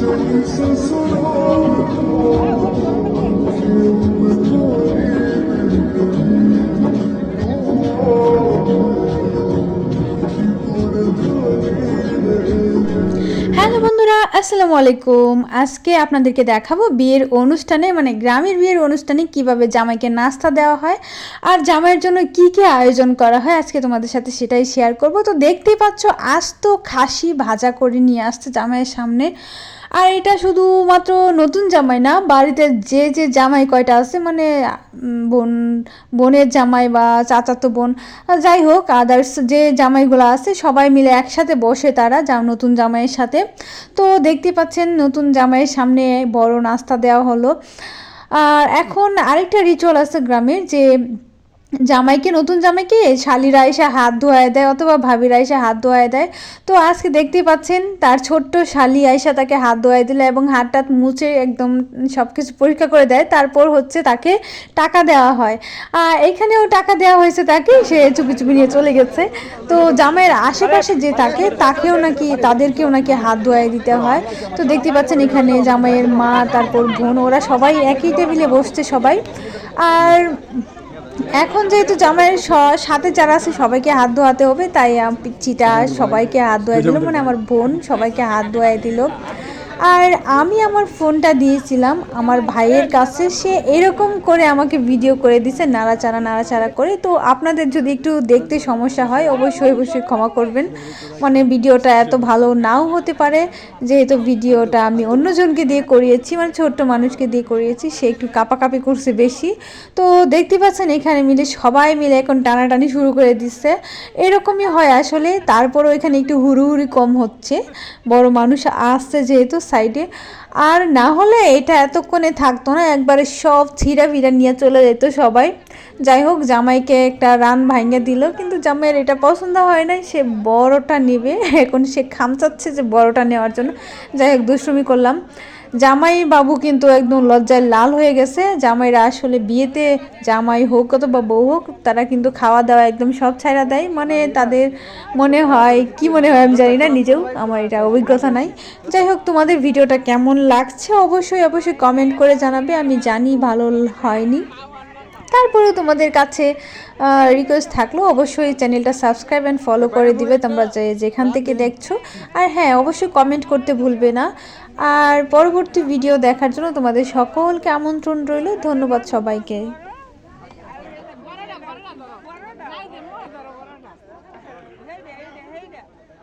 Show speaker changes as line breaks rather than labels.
Çok insan sorar আসসালামু আলাইকুম। আজকে আপনাদেরকে দেখাবো বিয়ের অনুষ্ঠানে মানে গ্রামের বিয়ের অনুষ্ঠানে কীভাবে জামাইকে নাস্তা দেওয়া হয় আর জামাইয়ের জন্য কি কি আয়োজন করা হয় আজকে তোমাদের সাথে সেটাই শেয়ার করব। তো দেখতেই পাচ্ছ আজ তো খাসি ভাজা করে নিয়ে আসছে জামাইয়ের সামনে। আর এটা শুধুমাত্র নতুন জামাই না, বাড়িতে যে যে জামাই কয়টা আছে মানে বোন, বোনের জামাই বা চাচাতো বোন যাই হোক আদার্স যে জামাইগুলো আছে, সবাই মিলে একসাথে বসে তারা যা নতুন জামাইয়ের সাথে। তো দেখতে পাচ্ছেন, নতুন জামাইয়ের সামনে বড় নাস্তা দেওয়া হলো। আর এখন আরেকটা রিচুয়াল আছে গ্রামের যে জামাইকে, নতুন জামাইকে শালিরা এসে হাত ধোয়ায় দেয় অথবা ভাবিরা এসে হাত ধোয়ায় দেয়। তো আজকে দেখতেই পাচ্ছেন, তার ছোট্ট শালি আয়সা তাকে হাত ধোয়াই দিল এবং হাত টাত মুছে একদম সব কিছু পরীক্ষা করে দেয়। তারপর হচ্ছে তাকে টাকা দেওয়া হয়। আর এখানেও টাকা দেওয়া হয়েছে তাকে, সে চুপি চুপি নিয়ে চলে গেছে। তো জামাইয়ের আশেপাশে যে থাকে তাকেও নাকি, তাদেরকেও নাকি হাত ধোয়াই দিতে হয়। তো দেখতে পাচ্ছেন এখানে জামাইয়ের মা, তারপর বোন, ওরা সবাই একই টেবিলে বসছে সবাই। আর এখন যেহেতু জামাইয়ের সাথে যারা আছে সবাইকে হাত ধোয়াতে হবে তাই পিচ্ছিটা পিচ্চিটা সবাইকে হাত ধোয়াই দিল। মানে আমার বোন সবাইকে হাত ধোয়াই দিল। আর আমি আমার ফোনটা দিয়েছিলাম, আমার ভাইয়ের কাছে, সে এরকম করে আমাকে ভিডিও করে দিছে, নাড়াচাড়া নাড়াচাড়া করে। তো আপনাদের যদি একটু দেখতে সমস্যা হয়, অবশ্যই অবশ্যই ক্ষমা করবেন। মানে ভিডিওটা এত ভালো নাও হতে পারে, যেহেতু ভিডিওটা আমি অন্যজনকে দিয়ে করিয়েছি মানে ছোট্ট মানুষকে দিয়ে করিয়েছি, সে একটু কাপাকাপি করছে বেশি। তো দেখতে পাচ্ছেন, এখানে মিলে সবাই মিলে এখন টানাটানি শুরু করে দিচ্ছে। এরকমই হয় আসলে, তারপরও এখানে একটু হুড়ুহুড়ি কম হচ্ছে। বড় মানুষ আসছে যেহেতু সাইডে আর না হলে এটা এতক্ষণে থাকতো না, একবারে সব ছিঁড়া ফিরা নিয়ে চলে যেত সবাই। যাই হোক, জামাইকে একটা রান ভাঙে দিল, কিন্তু জামাইয়ের এটা পছন্দ হয় নাই, সে বড়টা নেবে। এখন সে খামচাচ্ছে যে বড়টা নেওয়ার জন্য। যাই হোক, দুষ্টুমি করলাম। জামাই বাবু কিন্তু একদম লজ্জায় লাল হয়ে গেছে। জামাইরা আসলে বিয়েতে জামাই হোক অথবা বউ হোক, তারা কিন্তু খাওয়া দাওয়া একদম সব ছাড়া দেয়। মানে তাদের মনে হয়, কি মনে হয় আমি জানি না নিজেও, আমার এটা অভিজ্ঞতা নাই। যাই হোক, তোমাদের ভিডিওটা কেমন লাগছে অবশ্যই অবশ্যই কমেন্ট করে জানাবে। আমি জানি ভালো হয়নি। তারপরে তোমাদের কাছে রিকোয়েস্ট থাকলেও অবশ্যই চ্যানেলটা সাবস্ক্রাইব অ্যান্ড ফলো করে দিবে তোমরা যে, যেখান থেকে দেখছ। আর হ্যাঁ অবশ্যই কমেন্ট করতে ভুলবে না। আর পরবর্তী ভিডিও দেখার জন্য তোমাদের সকলকে আমন্ত্রণ রইল। ধন্যবাদ সবাইকে।